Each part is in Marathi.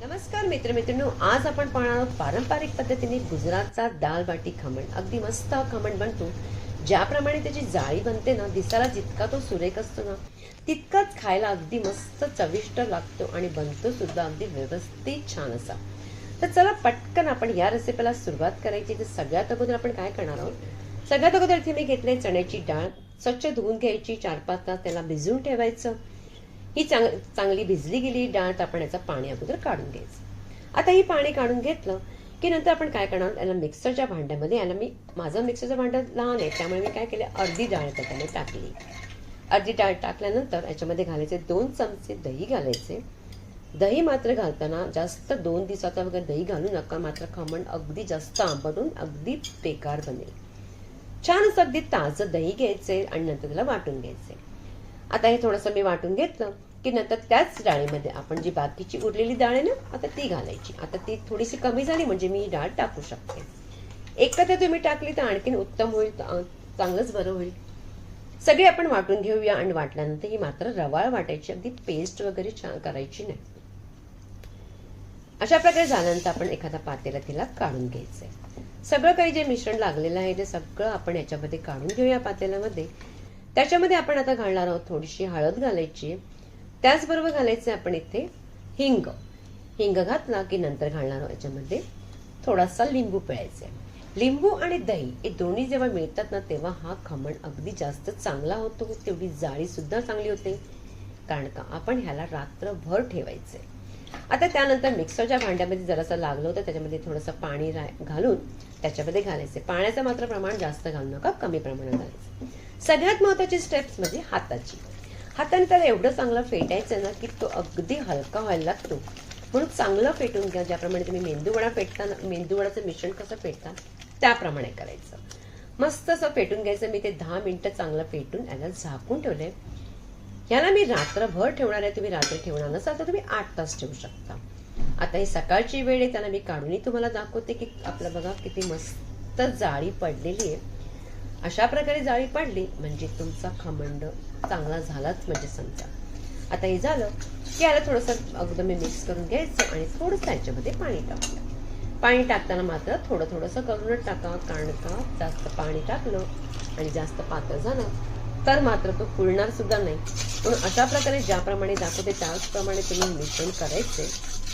नमस्कार मित्रमित्रांनो आज आपण पाहणार आहोत पारंपरिक पद्धतीने गुजरातचा दाल बाटी खमण. अगदी मस्त हा खमण बनतो. ज्याप्रमाणे त्याची जाळी बनते ना दिसायला जितका तो सुरेख असतो ना तितकाच खायला अगदी मस्त चविष्ट लागतो आणि बनतो सुद्धा अगदी व्यवस्थित छान असा. तर चला पटकन आपण या रेसिपीला सुरुवात करायची. तर सगळ्यात अगोदर आपण काय करणार आहोत? सगळ्यात अगोदर इथे मी घेतले चण्याची डाळ. स्वच्छ धुवून घ्यायची चार पाच तास त्याला भिजवून ठेवायचं. ही चांग चांगली भिजली गेली डाळ तर आपण याचं पाणी अगोदर काढून घ्यायचं. आता ही पाणी काढून घेतलं की नंतर आपण काय करणार? याला मिक्सरच्या भांड्यामध्ये याला मी माझं मिक्सरचं भांडं लहान आहे त्यामुळे मी काय केलं? अर्धी डाळ त्याच्यामध्ये टाकली. अर्धी डाळ टाकल्यानंतर याच्यामध्ये घालायचे दोन चमचे दही घालायचे. दही मात्र घालताना जास्त दोन दिवसाचा वगैरे दही घालू नका मात्र खमण अगदी जास्त आंबटून अगदी बेकार बनेल. छान असं अगदी ताजं दही घ्यायचे आणि नंतर त्याला वाटून घ्यायचे आता हे थोडंसं मी वाटून घेतलं. की नंतर त्याच डाळीमध्ये आपण जी बाकीची उरलेली डाळ आहे ना आता ती घालायची. आता ती थोडीशी कमी झाली म्हणजे मी ही डाळ टाकू शकते. एकत्र तुम्ही टाकली तर आणखीन उत्तम होईल चांगलंच बरं होईल. सगळी आपण वाटून घेऊया आणि वाटल्यानंतर ही मात्र रवाळ वाटायची. अगदी पेस्ट वगैरे छान करायची नाही. अशा प्रकारे झाल्यानंतर आपण एखादा पातेला तिला काढून घ्यायचंय. सगळं काही जे मिश्रण लागलेलं आहे ते सगळं आपण याच्यामध्ये काढून घेऊया पातेल्यामध्ये. त्याच्यामध्ये आपण आता घालणार आहोत थोडीशी हळद घालायची त्याचबरोबर घालायचं आपण इथे हिंग. हिंग घातला की नंतर घालणार आहोत याच्यामध्ये. थोडासा लिंबू पिळायचा लिंबू आणि दही हे दोन्ही जेव्हा मिळतात ना तेव्हा हा खमण अगदी जास्त चांगला होतो तेवढी जाळी सुद्धा चांगली होते. कारण का? आपण ह्याला रात्रभर ठेवायचंय. आता त्यानंतर मिक्सरच्या भांड्यामध्ये जरासं लागलं होतं त्याच्यामध्ये थोडंसं पाणी रा- घालून त्याच्यामध्ये घालायचे पाण्याचं मात्र प्रमाण जास्त घालू नका कमी प्रमाणात घालायचं सगळ्यात महत्त्वाची स्टेप्स म्हणजे हाताची. हाताने त्याला एवढं चांगलं फेटायचं ना की तो अगदी हलका व्हायला लागतो. म्हणून चांगलं फेटून घ्या. ज्याप्रमाणे तुम्ही मेंदूवडा फेटता मेंदूवडाचं मिश्रण कसं फेटता त्याप्रमाणे करायचं. मस्त असं फेटून घ्यायचं. मी ते दहा मिनिटं चांगलं फेटून याला झाकून ठेवलंय. याला मी रात्रभर ठेवणार आहे. तुम्ही रात्री ठेवणार नसाल तर तुम्ही आठ तास ठेवू शकता. आता ही सकाळची वेळ आहे. त्याला मी काढूनही तुम्हाला दाखवते की आपलं बघा किती मस्त जाळी पडलेली आहे. अशा प्रकारे जाळी पाडली म्हणजे तुमचा खमंड चांगला झालाच म्हणजे समजा. आता हे झालं की याला थोडंसं अगोदर मी मिक्स करून घ्यायचं आणि थोडंसं याच्यामध्ये पाणी टाकलं. पाणी टाकताना मात्र थोडं थोडंसं करून टाका कारण का जास्त पाणी टाकलं आणि जास्त पातळ झालं तर मात्र तो फुलणार सुद्धा नाही. म्हणून अशा प्रकारे ज्याप्रमाणे दाखवते त्याचप्रमाणे तुम्ही मिश्रण करायचे.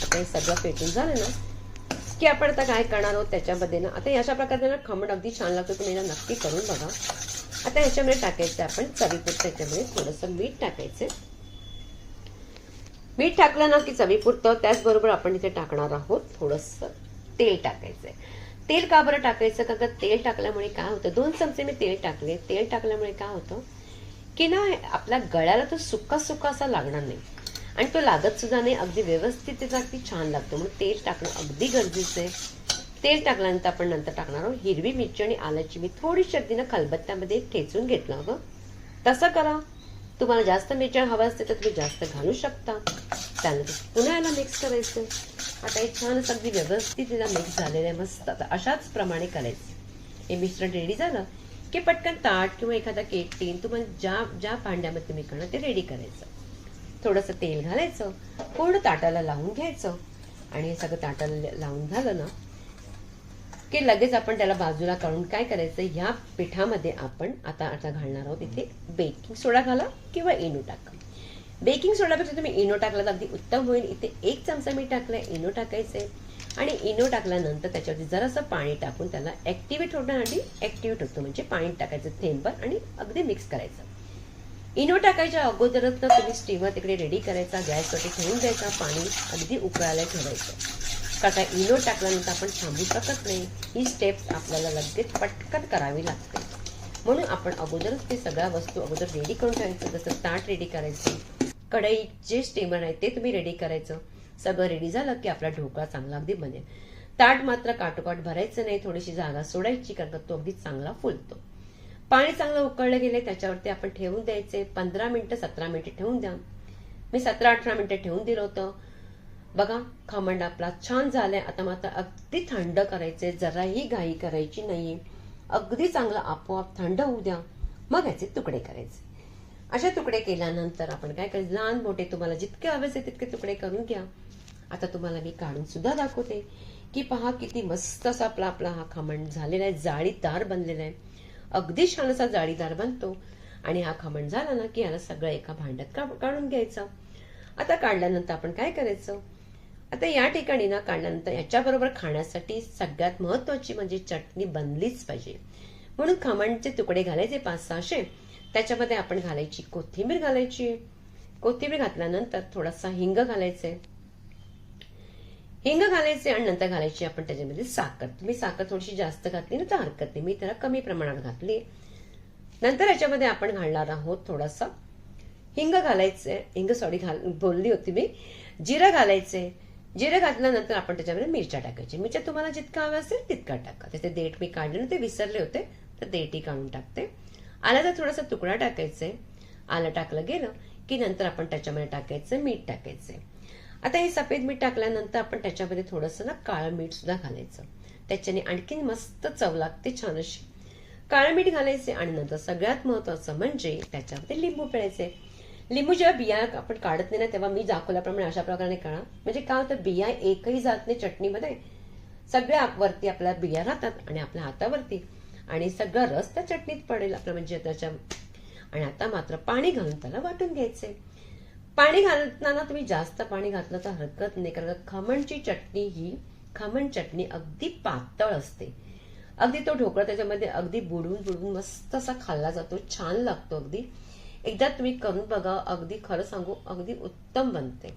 आता हे सगळं पेटून झालं ना की आपण आता काय करणार आहोत त्याच्यामध्ये ना आता अशा प्रकारे ना खमण अगदी छान लागतो तुम्ही ना नक्की करून बघा. आता याच्यामध्ये टाकायचं आपण चवीपुरतं याच्यामध्ये थोडंसं मीठ टाकायचं. मीठ टाकलं ना की चवीपुरतं त्याचबरोबर आपण इथे टाकणार आहोत थोडंसं तेल टाकायचंय. तेल का बरं टाकायचं? का का तेल टाकल्यामुळे काय होतं? दोन चमचे मी तेल टाकले. तेल टाकल्यामुळे काय होतं? की ना आपल्या गळ्याला तो सुका सुका असा लागणार नाही. आणि तो लागत सुद्धा नाही अगदी व्यवस्थित त्याचा अगदी छान लागतो. म्हणून तेल टाकणं अगदी गरजेचं आहे. तेल टाकल्यानंतर आपण नंतर टाकणार आहोत हिरवी मिरची आणि आल्याची मी थोडीशी अगदी ना खलबत्त्यामध्ये ठेचून घेतलं अगं तसं करा. तुम्हाला जास्त मिरच्या हवं असते तर तुम्ही जास्त घालू शकता. त्यानंतर पुन्हा याला मिक्स करायचं. आता हे छान अगदी व्यवस्थित तिला मिक्स झालेलं आहे मस्त. आता अशाच प्रमाणे करायचं. हे मिश्रण रेडी झालं की पटकन ताट किंवा एखादा केक टीन तुम्हाला ज्या ज्या भांड्यामध्ये तुम्ही करणार ते रेडी करायचं. थोडंसं तेल घालायचं पूर्ण ताटाला लावून घ्यायचं. आणि हे सगळं ताटाला लावून झालं ना की लगेच आपण त्याला बाजूला काढून काय करायचं ह्या पिठामध्ये आपण आता आता घालणार आहोत इथे बेकिंग सोडा घाला किंवा इनो टाका. बेकिंग सोडापेक्षा तुम्ही इनो टाकला तर अगदी उत्तम होईल. इथे एक चमचा मी टाकलाय इनो टाकायचे. आणि इनो टाकल्यानंतर त्याच्यावरती जरासं पाणी टाकून त्याला ऍक्टिव्हेट होण्यासाठी ॲक्टिवेट होतो म्हणजे पाणी टाकायचं थेंबर आणि अगदी मिक्स करायचं. इनो टाकायच्या अगोदरच तर तुम्ही स्टीमर तिकडे रेडी करायचा गॅसवरती ठेवून द्यायचा पाणी अगदी उकळायला ठेवायचं. कारण आता इनो टाकल्यानंतर आपण थांबू शकत नाही. ही स्टेप आपल्याला लगेच पटकन करावी लागते. म्हणून आपण अगोदरच ते सगळ्या वस्तू अगोदर रेडी करून ठेवायचं. जसं ताट रेडी करायचं कढई जे स्टीमर आहे ते तुम्ही रेडी करायचं. सगळं रेडी झालं की आपला ढोकळा चांगला अगदी बनेल. ताट मात्र काटोकाट भरायचं नाही. थोडीशी जागा सोडायची कारण तो अगदी चांगला फुलतो. पाणी चांगलं उकळलं गेले त्याच्यावरती आपण ठेवून द्यायचे. पंधरा मिनिटं सतरा मिनिटं ठेवून द्या. मी सतरा अठरा मिनिटं ठेवून दिलं होतं. बघा खमंड आपला छान झालाय. आता मात्र अगदी थंड करायचे जराही घाई करायची नाहीये. अगदी चांगलं आपोआप थंड होऊ द्या. मग याचे तुकडे करायचे. असे तुकडे केल्यानंतर आपण काय करायचं? लहान मोठे तुम्हाला जितके हवेचे तितके तुकडे करून घ्या. आता तुम्हाला मी काढून सुद्धा दाखवते. की पहा किती मस्त असा आपला आपला हा खमण झालेला आहे. जाळीदार बनलेला आहे. अगदी छान असा जाळीदार बनतो. आणि हा खमण झाला ना की याला सगळं एका भांड्यात का- काढून घ्यायचं? आता काढल्यानंतर आपण काय करायचं? आता या ठिकाणी ना काढल्यानंतर याच्याबरोबर खाण्यासाठी सगळ्यात महत्वाची म्हणजे चटणी बनलीच पाहिजे. म्हणून खमणचे तुकडे घालायचे पाच सहाशे त्याच्यामध्ये आपण घालायची कोथिंबीर घालायची. कोथिंबीर घातल्यानंतर थोडासा हिंग घालायचे हिंग घालायचे आणि नंतर घालायची आपण त्याच्यामध्ये साखर. तुम्ही साखर थोडीशी जास्त घातली ना तर हरकत नाही. मी त्याला कमी प्रमाणात घातली. नंतर याच्यामध्ये आपण घालणार आहोत थोडासा हिंग घालायचे. हिंग सॉरी घाल बोलली होती मी. जिरं घालायचे. जिरं घातल्यानंतर आपण त्याच्यामध्ये मिरच्या टाकायची. मिरच्या तुम्हाला जितका हव्या असेल तितका टाका. त्याचे देठ मी काढले ना ते विसरले होते तर देठही काढून टाकते. आल्याचा थोडासा तुकडा टाकायचे. आलं टाकलं गेलं की नंतर आपण त्याच्यामध्ये टाकायचं मीठ टाकायचे. आता हे सफेद मीठ टाकल्यानंतर आपण त्याच्यामध्ये थोडंसं ना काळं मीठ सुद्धा घालायचं. त्याच्याने आणखीन मस्त चव लागते छान अशी. काळं मीठ घालायचे आणि नंतर सगळ्यात महत्वाचं म्हणजे त्याच्यामध्ये लिंबू पिळायचे. लिंबू जेव्हा बिया आपण काढत नाही ना तेव्हा मी दाखवल्याप्रमाणे अशा प्रकारे काढा म्हणजे काय होतं बिया एकही जात नाही चटणीमध्ये. सगळ्या वरती आपल्या बिया राहतात आणि आपल्या हातावरती. आणि सगळा रस त्या चटणीत पडेल आपलं म्हणजे त्याच्या आणि आता मात्र पाणी घालून त्याला वाटून घ्यायचे. पाणी घालताना तुम्ही जास्त पाणी घातलं तर हरकत नाही कारण खमणची चटणी ही खमण चटणी अगदी पातळ असते. अगदी तो ढोकळा त्याच्यामध्ये अगदी बुडवून बुडवून मस्त असा खाल्ला जातो छान लागतो अगदी. एकदा तुम्ही करून बघा अगदी खरं सांगू अगदी उत्तम बनते.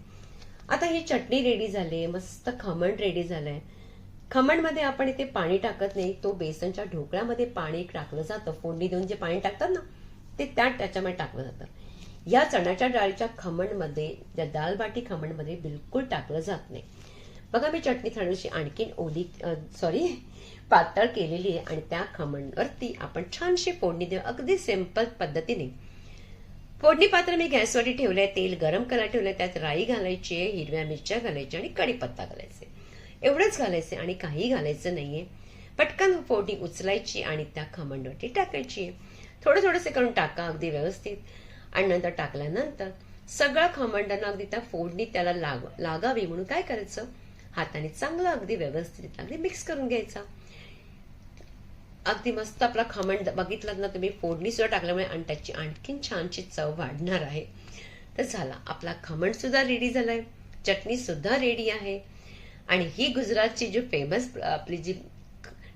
आता ही चटणी रेडी झाली मस्त खमण रेडी झालंय. खमणमध्ये आपण इथे पाणी टाकत नाही तो बेसनच्या ढोकळ्यामध्ये पाणी टाकलं जातं. फोडणी देऊन जे पाणी टाकतात ना ते त्यात त्याच्यामध्ये टाकलं जातं. या चण्याच्या डाळीच्या खमणमध्ये या दाल बाटी खमणमध्ये बिलकुल टाकलं जात नाही. बघा मी चटणी थोडीशी आणखीन ओली सॉरी पातळ केलेली आहे आणि त्या खमणवरती आपण छानशी फोडणी देऊ. अगदी सिंपल पद्धतीने. फोडणी पात्र मी गॅसवरती ठेवलंय तेल गरम करायला ठेवलंय त्यात राई घालायची आहे हिरव्या मिरच्या घालायच्या आणि कढीपत्ता घालायचे एवढंच घालायचे आणि काही घालायचं नाहीये. पटकन फोडणी उचलायची आणि त्या खमंडवरती टाकायची थोडं थोडंसे करून टाका अगदी व्यवस्थित. आणि नंतर टाकल्यानंतर सगळं खमंडांना अगदी त्या फोडणी त्याला लाग लागावी म्हणून काय करायचं? हाताने चांगलं अगदी व्यवस्थित अगदी मिक्स करून घ्यायचा. अगदी मस्त आपला खमंड बघितलं ना तुम्ही फोडणी सुद्धा टाकल्यामुळे आणि त्याची आणखीन छानशी चव वाढणार आहे. तर झाला आपला खमंड सुद्धा रेडी झालाय. चटणी सुद्धा रेडी आहे. आणि ही गुजरातची जी फेमस आपली जी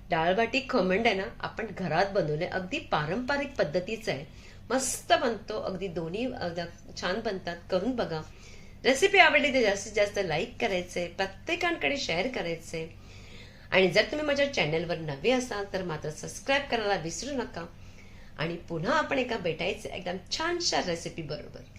डाळबाटी खमंड आहे ना आपण घरात बनवले अगदी पारंपरिक पद्धतीचं आहे. मस्त बनतो. अगदी दोन्ही छान बनतात. करून बघा. रेसिपी आवडली तर जास्तीत जास्त लाईक करायचे प्रत्येकांकडे शेअर करायचे. आणि जर तुम्ही माझ्या चॅनलवर नवे असाल तर मात्र सबस्क्राईब करायला विसरू नका. आणि पुन्हा आपण एका भेटायचं एकदम छानशा रेसिपी बरोबर.